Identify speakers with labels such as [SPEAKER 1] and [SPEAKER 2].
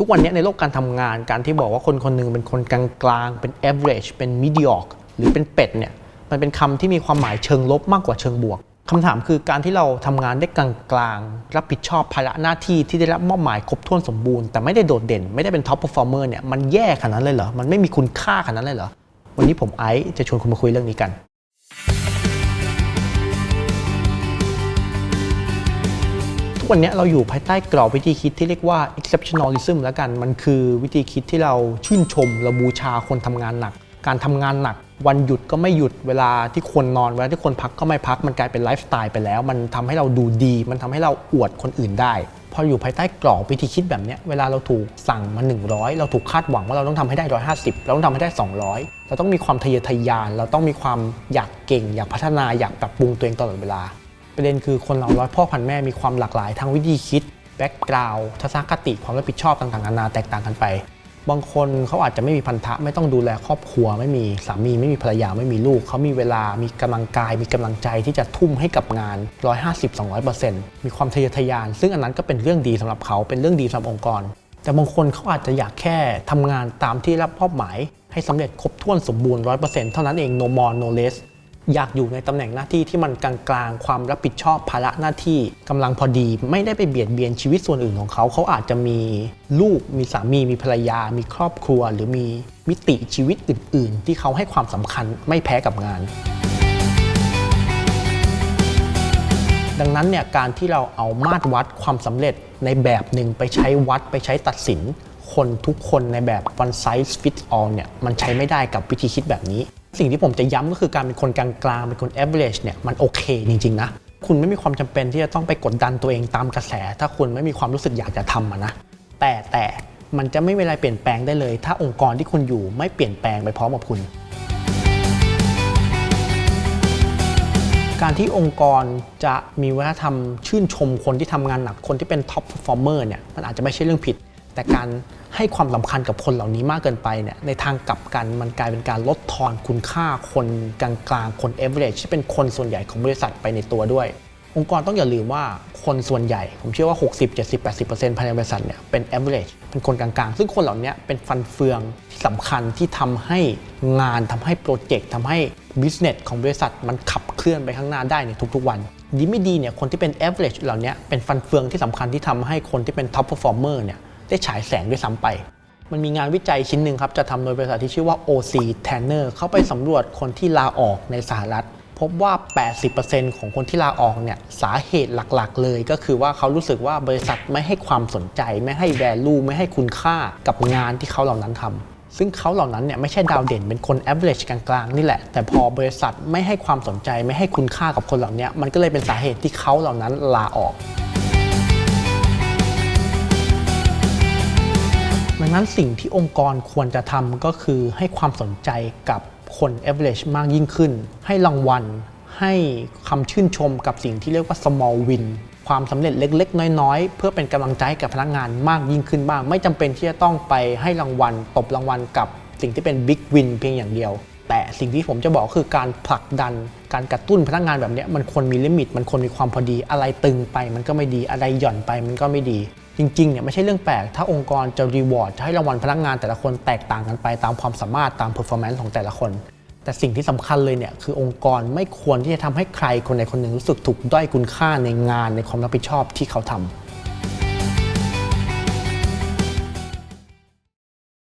[SPEAKER 1] ทุกวันนี้ในโลกการทำงานการที่บอกว่าคนคนหนึ่งเป็นคนกลางๆ เป็น average เป็น mediocre หรือเป็นเป็ดเนี่ยมันเป็นคำที่มีความหมายเชิงลบมากกว่าเชิงบวกคำถามคือการที่เราทำงานได้กลางๆ รับผิดชอบภาระหน้าที่ที่ได้รับมอบหมายครบถ้วนสมบูรณ์แต่ไม่ได้โดดเด่น ไม่ได้เป็น top performer เนี่ยมันแย่ขนาดนั้นเลยเหรอ มันไม่มีคุณค่าขนาดนั้นเลยเหรอ วันนี้ผมไอซ์จะชวนคุณมาคุยเรื่องนี้กัน กวันนี้เราอยู่ภายใต้กรอบวิธีคิดที่เรียกว่า exceptionalism แล้วกัน มันคือวิธีคิดที่เราชื่นชมเราบูชาคนทำงานหนัก การทำงานหนัก วันหยุดก็ไม่หยุดเวลาที่ควรนอน เวลาที่ควรพักก็ไม่พักมันกลายเป็นไลฟ์สไตล์ไปแล้ว มันทำให้เราดูดี มันทำให้เราอวดคนอื่นได้ พออยู่ภายใต้กรอบวิธีคิดแบบนี้เวลาเราถูกสั่งมา 100 เราถูกคาดหวังว่าเราต้องทำให้ได้ 150 เราต้องทำให้ได้ 200 เราต้องมีความทะเยอทะยาน เราต้องมีความอยากเก่ง อยากพัฒนาอยากปรับปรุงตัวเองตลอดเวลา ประเด็นคือคนเราร้อยพ่อพันแม่มีความหลากหลายทางวิธีคิดแบ็กกราวด์ทัศนคติความรับผิดชอบต่างๆนานาแตกต่างกันไป บางคนเขาอาจจะไม่มีพันธะไม่ต้องดูแลครอบครัว ไม่มีสามีไม่มีภรรยาไม่มีลูก เขามีเวลามีกำลังกาย มีกำลังใจที่จะทุ่มให้กับงาน 150-200%มีความทะเยอทะยาน ซึ่งอันนั้นก็เป็นเรื่องดีสำหรับเขาเป็นเรื่องดีสำหรับองค์กร แต่บางคนเขาอาจจะอยากแค่ทำงานตามที่รับมอบหมาย ให้สำเร็จครบถ้วนสมบูรณ์100%เท่านั้นเอง no more no less อยากอยู่ในตำแหน่งหน้าที่ที่มันกลางๆ ความรับผิดชอบภาระหน้าที่กำลังพอดี ไม่ได้ไปเบียดเบียนชีวิตส่วนอื่นของเขา เขาอาจจะมีลูกมีสามีมีภรรยา มีครอบครัว หรือมีมิติชีวิตอื่น ๆ ที่เขาให้ความสำคัญไม่แพ้กับงาน ดังนั้นเนี่ยการที่เราเอามาตรวัดความสำเร็จในแบบหนึ่งไปใช้วัดไปใช้ตัดสิน คนทุกคนในแบบ one size fits all เนี่ยมันใช้ไม่ได้กับวิธีคิดแบบนี้ สิ่งที่ผมจะย้ำก็คือการเป็นคนกลางๆเป็นคน average เนี่ยมันโอเคจริงๆนะคุณไม่มีความจำเป็นที่จะต้องไปกดดันตัวเองตามกระแส ถ้าคุณไม่มีความรู้สึกอยากจะทำนะแต่แต่มันจะไม่มีอะไรเปลี่ยนแปลงได้เลย ถ้าองค์กรที่คุณอยู่ไม่เปลี่ยนแปลงไปพร้อมกับคุณ การที่องค์กรจะมีวัฒนธรรมชื่นชมคนที่ทำงานหนักคนที่เป็นท็อป p ฟอร์เมอร์เนี่ยมันอาจจะไม่ใช่เรื่องผิด แต่การ ให้ความสำคัญกับคนเหล่านี้มากเกินไปเนี่ยในทางกลับกันมันกลายเป็นการลดทอนคุณค่าคนกลางๆคนเอเวอเรที่เป็นคนส่วนใหญ่ของบริษัทไปในตัวด้วย องค์กรต้องอย่าลืมว่าคนส่วนใหญ่ ผมเชื่อว่า 60 70 80 ภายในบริษัทเนี่ยเป็น average เป็นคนกลางๆ ซึ่งคนเหล่านี้เป็นฟันเฟืองที่สำคัญที่ทำให้งานทำให้โปรเจกต์ทำให้ business ของบริษัทมันขับเคลื่อนไปข้างหน้าได้ในทุกๆวันดีไม่ดีเนี่ยคนที่เป็น average เหล่านี้เป็นฟันเฟืองที่สำคัญที่ทำให้คนที่เป็น top performer เนี่ย ได้ฉายแสงด้วยซ้ำไป มันมีงานวิจัยชิ้นหนึ่งครับจะทำโดยบริษัทที่ชื่อว่า OC Tanner เข้าไปสำรวจคนที่ลาออกในสหรัฐ พบว่า 80%ของคนที่ลาออกเนี่ยสาเหตุหลักๆ เลย ก็คือว่าเขารู้สึกว่าบริษัทไม่ให้ความสนใจ ไม่ให้ value ไม่ให้คุณค่ากับงานที่เขาเหล่านั้นทำซึ่งเขาเหล่านั้นเนี่ยไม่ใช่ดาวเด่นเป็นคน average กลางๆ นี่แหละ แต่พอบริษัทไม่ให้ความสนใจไม่ให้คุณค่ากับคนเหล่านี้มันก็เลยเป็นสาเหตุที่เขาเหล่านั้นลาออก ดังนั้นสิ่งที่องค์กรควรจะทำก็คือให้ความสนใจกับคน average มากยิ่งขึ้น ให้รางวัล ให้คำชื่นชมกับสิ่งที่เรียกว่า small win ความสำเร็จเล็ก ๆ น้อย ๆ เพื่อเป็นกำลังใจให้กับพนักงานมากยิ่งขึ้นบ้าง ไม่จำเป็นที่จะต้องไปให้รางวัล ตบรางวัลกับสิ่งที่เป็น big win เพียงอย่างเดียว แต่สิ่งที่ผมจะบอกคือการผลักดันการกระตุ้นพนักงานแบบนี้มันควรมีลิมิต มันควรมีความพอดี อะไรตึงไปมันก็ไม่ดี อะไรหย่อนไปมันก็ไม่ดี จริงๆเนี่ยไม่ใช่เรื่องแปลก ถ้าองค์กรจะรีวอร์ดจะให้รางวัลพนักงานแต่ละคนแตกต่างกันไปตามความสามารถตาม performance ของแต่ละคน แต่สิ่งที่สำคัญเลยเนี่ยคือองค์กรไม่ควรที่จะทำให้ใครคนใดคนหนึ่งรู้สึกถูกด้อยคุณค่าในงานในความรับผิดชอบที่เขาทำ